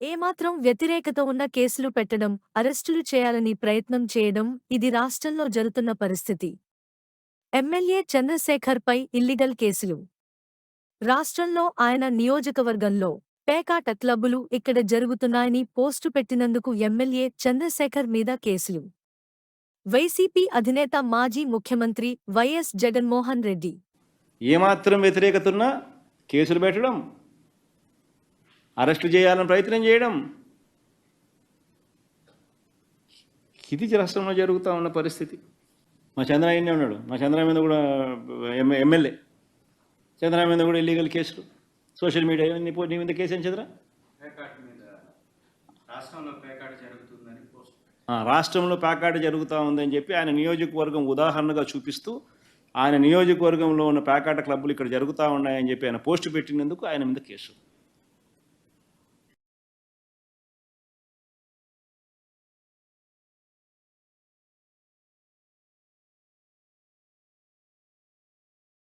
ఏమాత్రం వ్యతిరేకత ఉన్న కేసులు పెట్టడం అరెస్టులు చేయాలని ప్రయత్నం చేయడం ఇది రాష్ట్రంలో జరుగుతున్న పరిస్థితి. ఎమ్మెల్యే చంద్రశేఖర్పై ఇల్లీగల్ కేసులు. రాష్ట్రంలో ఆయన నియోజకవర్గంలో పేకాట క్లబ్బులు ఇక్కడ జరుగుతున్నాయని పోస్టు పెట్టినందుకు ఎమ్మెల్యే చంద్రశేఖర్ మీద కేసులు. వైసీపీ అధినేత మాజీ ముఖ్యమంత్రి వైఎస్ జగన్మోహన్ రెడ్డి. ఏమాత్రం వ్యతిరేకతున్నా కేసులు పెట్టడం అరెస్టు చేయాలని ప్రయత్నం చేయడం. ఇది రాష్ట్రంలో జరుగుతూ ఉన్న పరిస్థితి. మా చంద్రయ్యనే ఉన్నాడు. మా చంద్ర మీద కూడా ఎమ్మె- ఎమ్మెల్యే. చంద్ర మీద కూడా ఇల్లీగల్ కేసులు. సోషల్ మీడియా నీ నీ మీద కేసు ఏం చంద్ర రాష్ట్రంలో ప్యాకాట జరుగుతూ ఉందని చెప్పి ఆయన నియోజకవర్గం ఉదాహరణగా చూపిస్తూ ఆయన నియోజకవర్గంలో ఉన్న ప్యాకాట క్లబ్బులు ఇక్కడ జరుగుతూ ఉన్నాయని చెప్పి ఆయన పోస్టు పెట్టినందుకు ఆయన మీద కేసు.